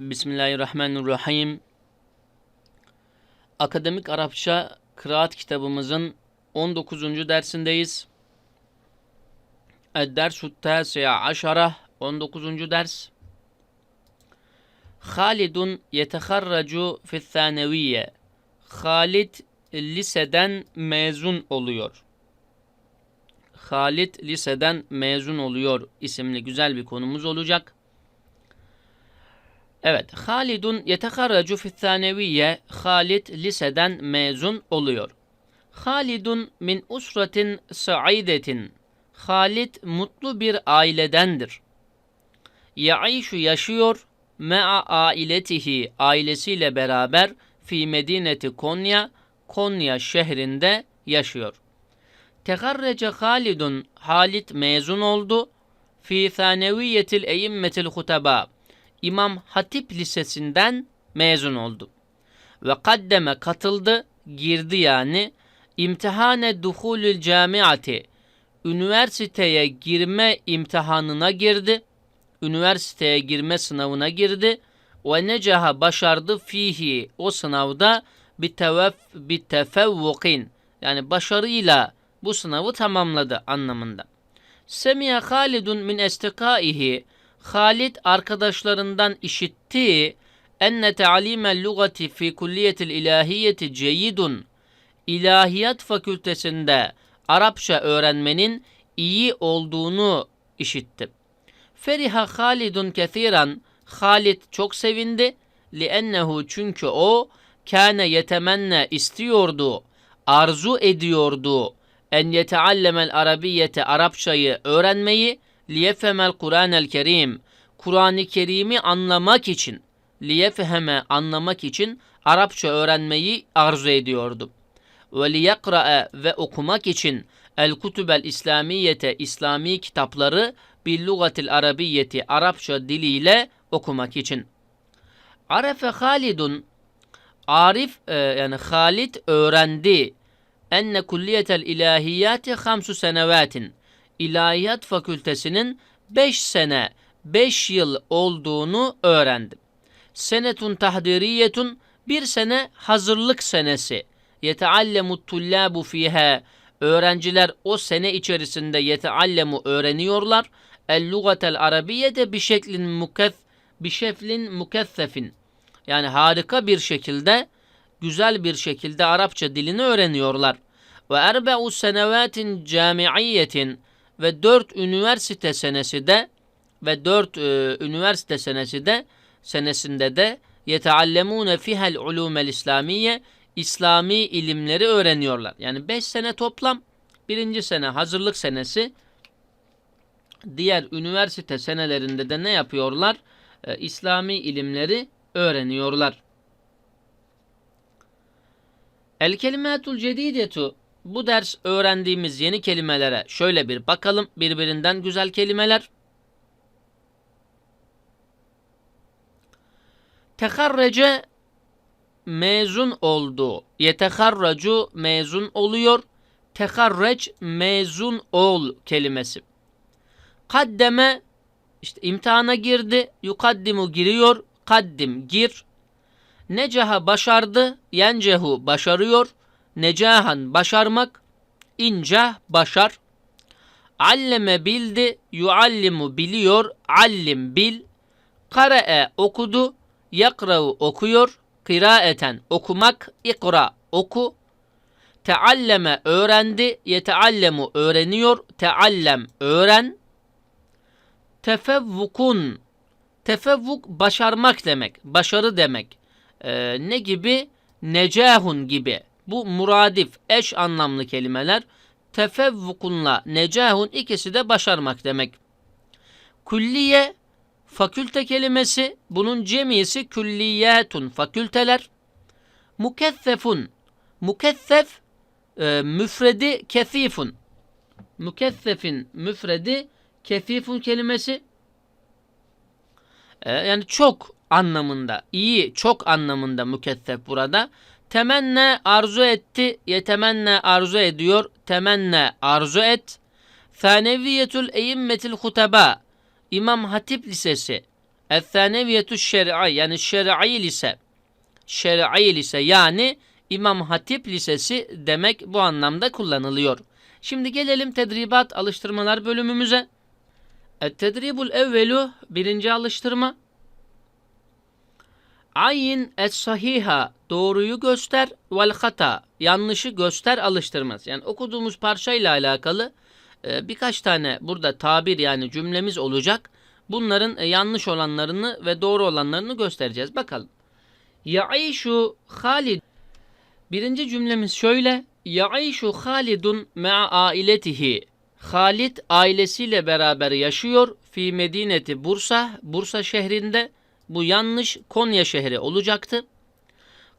Bismillahirrahmanirrahim. Akademik Arapça Kıraat kitabımızın 19. dersindeyiz. Ed-Dersut Tâsi'a Aşara 19. ders. Halidun yeteharracu fi'th-thâneviyye. Halid liseden mezun oluyor. Halid liseden mezun oluyor isimli güzel bir konumuz olacak. Evet, Halidun yeteharracu fi'th-thâneviyye. Halid liseden mezun oluyor. Halidun min usratin saidetin. Halid mutlu bir ailedendir. Yaişu yaşıyor me'a ailetihi ailesiyle beraber fi medineti Konya Konya şehrinde yaşıyor. Teharrece Halidun Halid mezun oldu. Fi thaneviyetil eyyimmetil huteba İmam Hatip Lisesi'nden mezun oldu. Ve kaddeme katıldı, girdi yani imtihane duhulül camiati üniversiteye girme imtihanına girdi. Üniversiteye girme sınavına girdi. Ve necaha başardı fihi o sınavda bir tefevvukin yani başarıyla bu sınavı tamamladı anlamında. Semiye Halidun min estikaihi Halid arkadaşlarından işitti enne te'alimel lugati fi kulliyetil ilahiyeti ceyidun İlahiyat fakültesinde Arapça öğrenmenin iyi olduğunu işitti. Feriha Halidun kethiran Halid çok sevindi. Liennehu çünkü o kâne yetemenne istiyordu, arzu ediyordu en yeteallemel arabiyete Arapçayı öğrenmeyi liyefemel Kur'anel Kerim Kur'an-ı Kerim'i anlamak için liyefheme anlamak için Arapça öğrenmeyi arzu ediyordu. Ve liyakra'e ve okumak için el kutubel İslamiyete İslami kitapları bil lugatil arabiyeti Arapça diliyle okumak için. Arefe Halidun Arif e, yani Halid öğrendi enne kulliyetel ilahiyati hamsu senevatin İlahiyat Fakültesinin 5 sene, 5 yıl olduğunu öğrendim. Senetun tahdiriyetun bir sene hazırlık senesi. Yeteallemu tullabu fiha öğrenciler o sene içerisinde yeteallemu öğreniyorlar. El lugatel arabiyete bir şeklin mukef bir şeflin mukeffefin yani harika bir şekilde güzel bir şekilde Arapça dilini öğreniyorlar. Ve erbe'u senevatin camiiyetin ve dört üniversite senesi de ve dört e, üniversite senesi de senesinde de yeteallemune fihel ulumel İslamiye İslami ilimleri öğreniyorlar. Yani beş sene toplam birinci sene hazırlık senesi diğer üniversite senelerinde de ne yapıyorlar? E, İslami ilimleri öğreniyorlar. El kelimatul cedidetu bu ders öğrendiğimiz yeni kelimelere şöyle bir bakalım. Birbirinden güzel kelimeler. Teharrece mezun oldu. Yeteharracu mezun oluyor. Teharreç mezun ol kelimesi. Kaddeme işte imtihana girdi. Yukaddimu giriyor. Kaddim gir. Necaha başardı. Yencehu başarıyor. Necahan başarmak. İncah başar. Alleme bildi. Yuallimu biliyor. Allim bil. Karae okudu. Yakra'u okuyor. Kiraeten okumak. İkra oku. Tealleme öğrendi. Yeteallemu öğreniyor. Teallem öğren. Tefevvukun. Tefevvuk başarmak demek. Başarı demek. Ee, ne gibi? Necahun gibi. Bu muradif, eş anlamlı kelimeler. Tefevvukunla necahun ikisi de başarmak demek. Külliye fakülte kelimesi bunun cemisi külliyetun fakülteler. Mukeffefun mukeffef e, müfredi kefifun. Mukeffefin müfredi kefifun kelimesi e, yani çok anlamında, iyi, çok anlamında mükeffef burada. Temenne arzu etti, yetemenne arzu ediyor, temenne arzu et. Thaneviyetül eyyimmetil huteba, İmam Hatip Lisesi, Es-Saneviyetü Şer'i yani Şer'i lise. Şer'i lise yani İmam Hatip Lisesi demek bu anlamda kullanılıyor. Şimdi gelelim tedribat alıştırmalar bölümümüze. Et-tedribul evvelu birinci alıştırma. Ayin es sahiha doğruyu göster vel hata yanlışı göster alıştırması. Yani okuduğumuz parçayla alakalı e, birkaç tane burada tabir yani cümlemiz olacak. Bunların e, yanlış olanlarını ve doğru olanlarını göstereceğiz. Bakalım. Ya'işu Halid Birinci cümlemiz şöyle. Ya'işu Halidun ma'a ailetihi. Halid ailesiyle beraber yaşıyor. Fi Medineti Bursa, Bursa şehrinde. Bu yanlış Konya şehri olacaktı.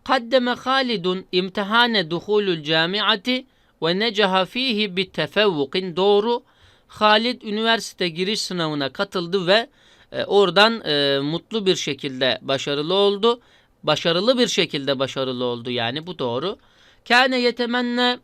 Kaddeme Halidun imtihane duhulul camiati ve necaha fihi bit tefevvukin doğru. Halid üniversite giriş sınavına katıldı ve e, oradan e, mutlu bir şekilde başarılı oldu. Başarılı bir şekilde başarılı oldu yani bu doğru. Kâne yetemenne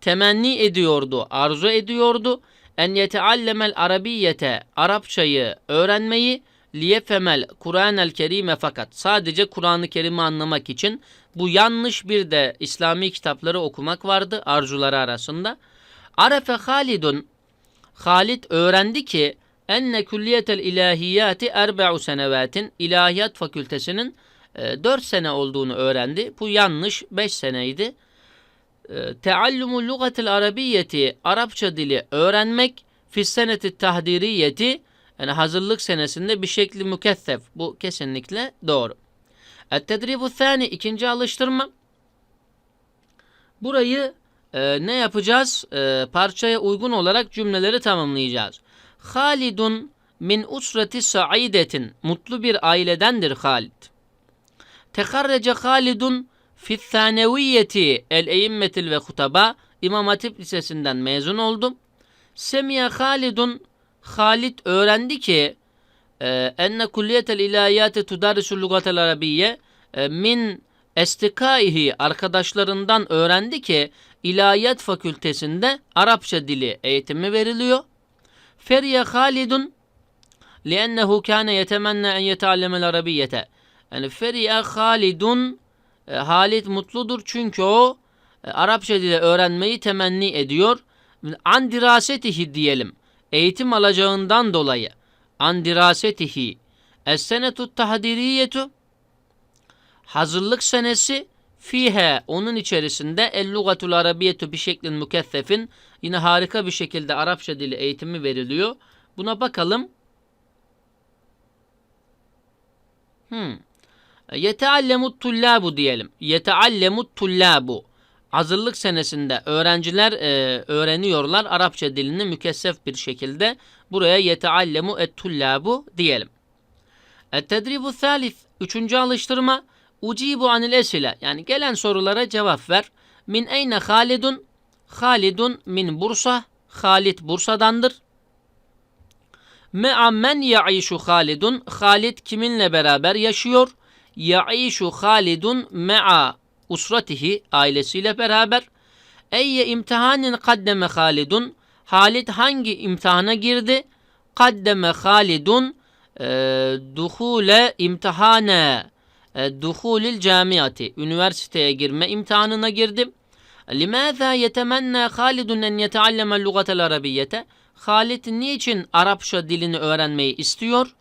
temenni ediyordu, arzu ediyordu. En yeteallemel arabiyete Arapçayı öğrenmeyi liyefemel Kur'anel Kerime fakat sadece Kur'an-ı Kerim'i anlamak için bu yanlış bir de İslami kitapları okumak vardı arzuları arasında. Arefe Halidun Halid öğrendi ki enne külliyetel ilahiyati erbe'u senevatin ilahiyat fakültesinin e, 4 sene olduğunu öğrendi. Bu yanlış 5 seneydi. E, Teallumu lugatil arabiyeti Arapça dili öğrenmek fisseneti tahdiriyeti yani hazırlık senesinde bir şekli mükessef. Bu kesinlikle doğru. Et-tedribu thani ikinci alıştırma. Burayı e, ne yapacağız? E, parçaya uygun olarak cümleleri tamamlayacağız. Halidun min usreti saidetin. Mutlu bir ailedendir Halid. Tekarrece Halidun fi thaneviyeti el eimmetil ve hutaba. İmam Hatip Lisesi'nden mezun oldum. Semiye Halidun Halid öğrendi ki e, enne kulliyetel ilahiyatı tudarisul lugatel arabiyye e, min estikaihi arkadaşlarından öğrendi ki ilahiyat fakültesinde Arapça dili eğitimi veriliyor. Feriye Halidun liennehu kâne yetemenne en yeteallemel arabiyete. Yani Feriye Halidun e, Halid mutludur çünkü o Arapça dili öğrenmeyi temenni ediyor. An dirasetihi diyelim eğitim alacağından dolayı andirasetihi es-senetu tahdiriyetu hazırlık senesi fihe onun içerisinde el-lugatul arabiyetu bir şeklin mükeffefin yine harika bir şekilde Arapça dili eğitimi veriliyor. Buna bakalım. Hmm. Yeteallemut tullabu diyelim. Yeteallemut tullabu hazırlık senesinde öğrenciler e, öğreniyorlar Arapça dilini mükessef bir şekilde. Buraya yeteallemu et-tullabu diyelim. Et-tedribu thalith. Üçüncü alıştırma. Ucibu anil esile. Yani gelen sorulara cevap ver. Min eyne Halidun? Halidun min Bursa. Halid Bursa'dandır. Me'a men ya'işu Halidun? Halid kiminle beraber yaşıyor? Ya'işu Halidun me'a usratihi ailesiyle beraber Eyye imtihanin kaddeme Halidun Halid hangi imtihana girdi? Kaddeme Halidun e, duhule imtihane e, duhulil camiati üniversiteye girme imtihanına girdi. Limaza yetemenna Halidun en yetealleme lugatel arabiyete Halid niçin Arapça dilini öğrenmeyi istiyor?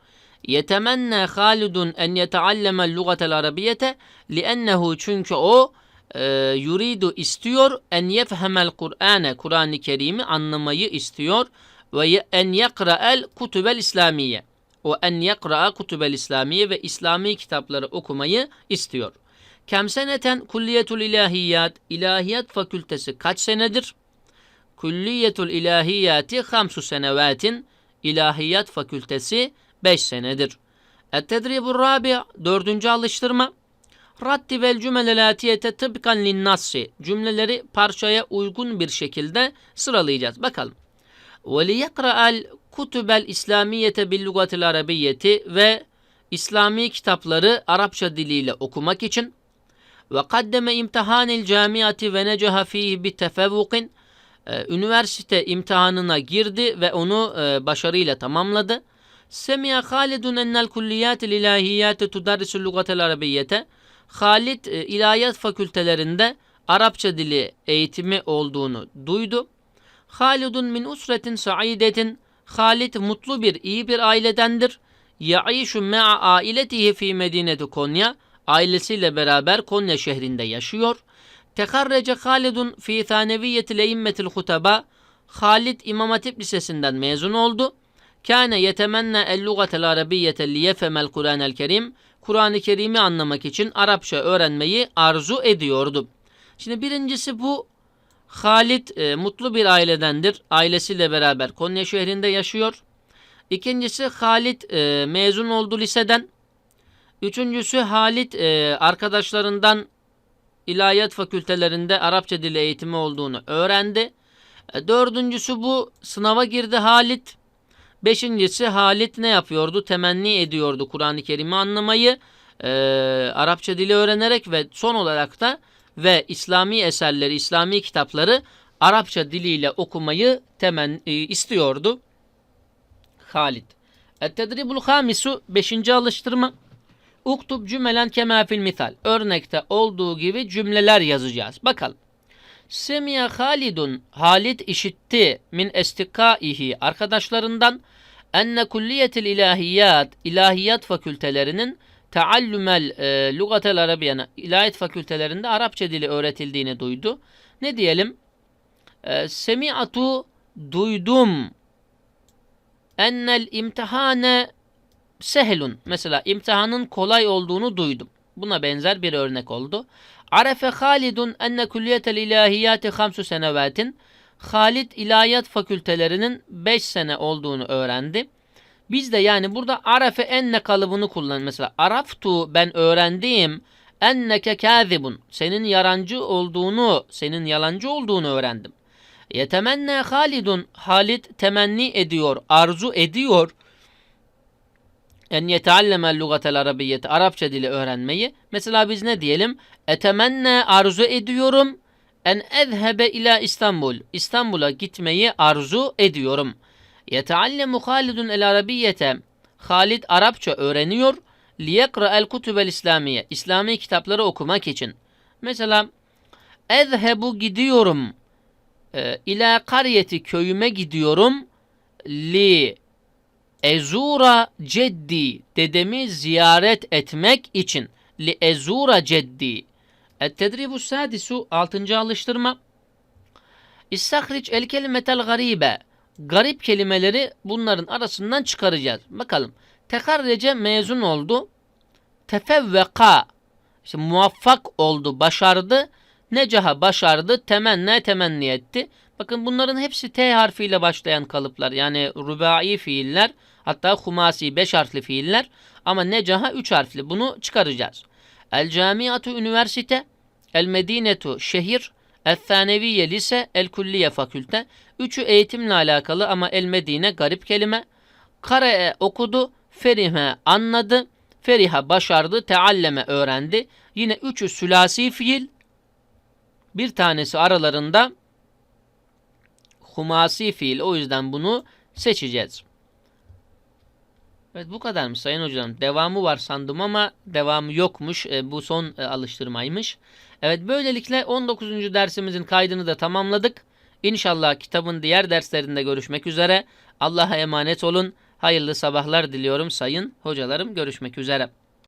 Yetemenne Halidun en yetealleme lugatel arabiyete liennehu çünkü o e, yuridu istiyor en yefhemel Kur'ane Kur'an-ı Kerim'i anlamayı istiyor ve en yakra'el kutubel İslamiye o en yakra'a kutubel İslamiye ve İslami kitapları okumayı istiyor. Kem seneten kulliyetul ilahiyat ilahiyat fakültesi kaç senedir? Kulliyetul ilahiyati hamsu senevatin ilahiyat fakültesi 5 senedir. Et-tedribur rabi' dördüncü alıştırma. Rattibel cümelel atiyete tıbkan linnassi. Cümleleri parçaya uygun bir şekilde sıralayacağız. Bakalım. Ve liyekra'al kutubel İslamiyete bil lugatil arabiyyeti ve İslami kitapları Arapça diliyle okumak için ve kaddeme imtihanil camiati ve necaha fihi bi tefevvukin üniversite imtihanına girdi ve onu e, başarıyla tamamladı. Semi'a Halidun ennel kulliyatil ilahiyate tudarrisul lugatel arabiyyete. Halid e, ilahiyat fakültelerinde Arapça dili eğitimi olduğunu duydu. Halidun min usretin saidetin. Halid mutlu bir, iyi bir ailedendir. Yaişu me'a ailetihi fi medineti Konya. Ailesiyle beraber Konya şehrinde yaşıyor. Tekarrece Halidun fi thaneviyetil eimmetil hutaba. Halid İmam Hatip Lisesi'nden mezun oldu. Kâne yetemenne el lugatel arabiyyete liyefemel Kur'anel Kerim. Kur'an-ı Kerim'i anlamak için Arapça öğrenmeyi arzu ediyordu. Şimdi birincisi bu Halid e, mutlu bir ailedendir. Ailesiyle beraber Konya şehrinde yaşıyor. İkincisi Halid e, mezun oldu liseden. Üçüncüsü Halid e, arkadaşlarından ilahiyat fakültelerinde Arapça dili eğitimi olduğunu öğrendi. E, dördüncüsü bu sınava girdi Halid. Beşincisi Halit ne yapıyordu? Temenni ediyordu Kur'an-ı Kerim'i anlamayı, e, Arapça dili öğrenerek ve son olarak da ve İslami eserleri, İslami kitapları Arapça diliyle okumayı temen e, istiyordu. Halit. Et-tedribul hamisu 5. alıştırma. Uktub cümelen kema fil misal. Örnekte olduğu gibi cümleler yazacağız. Bakalım. Semiya Halidun Halid işitti min estikaihi arkadaşlarından enne kulliyetil ilahiyat ilahiyat fakültelerinin taallümel e, lugatel arabiyana ilahiyat fakültelerinde Arapça dili öğretildiğini duydu. Ne diyelim? E, semi'atu duydum ennel imtihane sehlun. Mesela imtihanın kolay olduğunu duydum. Buna benzer bir örnek oldu. Arefe Halidun enne külliyetel ilahiyati hamsu senevatin. Halid ilahiyat fakültelerinin 5 sene olduğunu öğrendi. Biz de yani burada arefe enne kalıbını kullan. Mesela araftu ben öğrendim. Enneke kâzibun. Senin yalancı olduğunu, senin yalancı olduğunu öğrendim. Yetemenne Halidun. Halid temenni ediyor, arzu ediyor en yeteallemel lugatel arabiyyeti Arapça dili öğrenmeyi. Mesela biz ne diyelim? Etemenne arzu ediyorum en ezhebe ila İstanbul. İstanbul'a gitmeyi arzu ediyorum. Yeteallemu Halidun el arabiyyete. Halid Arapça öğreniyor. Liyekra el kutubel İslamiye. İslami kitapları okumak için. Mesela ezhebu gidiyorum. E, ila kariyeti köyüme gidiyorum. Li ezura ceddi dedemi ziyaret etmek için li ezura ceddi et-tedribu sadisu 6. alıştırma İstahriç el kelimetel garibe garip kelimeleri bunların arasından çıkaracağız. Bakalım. Tekarrece mezun oldu. Tefevveka işte muvaffak oldu, başardı. Necaha başardı, temenne temenni etti. Bakın bunların hepsi T harfiyle başlayan kalıplar. Yani rubai fiiller. Hatta humasi 5 harfli fiiller. Ama necaha 3 harfli. Bunu çıkaracağız. El camiatu üniversite. El medinetu şehir. El thaneviye lise. El kulliye fakülte. Üçü eğitimle alakalı ama el medine garip kelime. Kare'e okudu. Ferime anladı. Feriha başardı. Tealleme öğrendi. Yine üçü sülasi fiil. Bir tanesi aralarında humasi fiil. O yüzden bunu seçeceğiz. Evet bu kadar mı sayın hocam? Devamı var sandım ama devamı yokmuş. E, bu son e, alıştırmaymış. Evet böylelikle 19. dersimizin kaydını da tamamladık. İnşallah kitabın diğer derslerinde görüşmek üzere. Allah'a emanet olun. Hayırlı sabahlar diliyorum sayın hocalarım. Görüşmek üzere.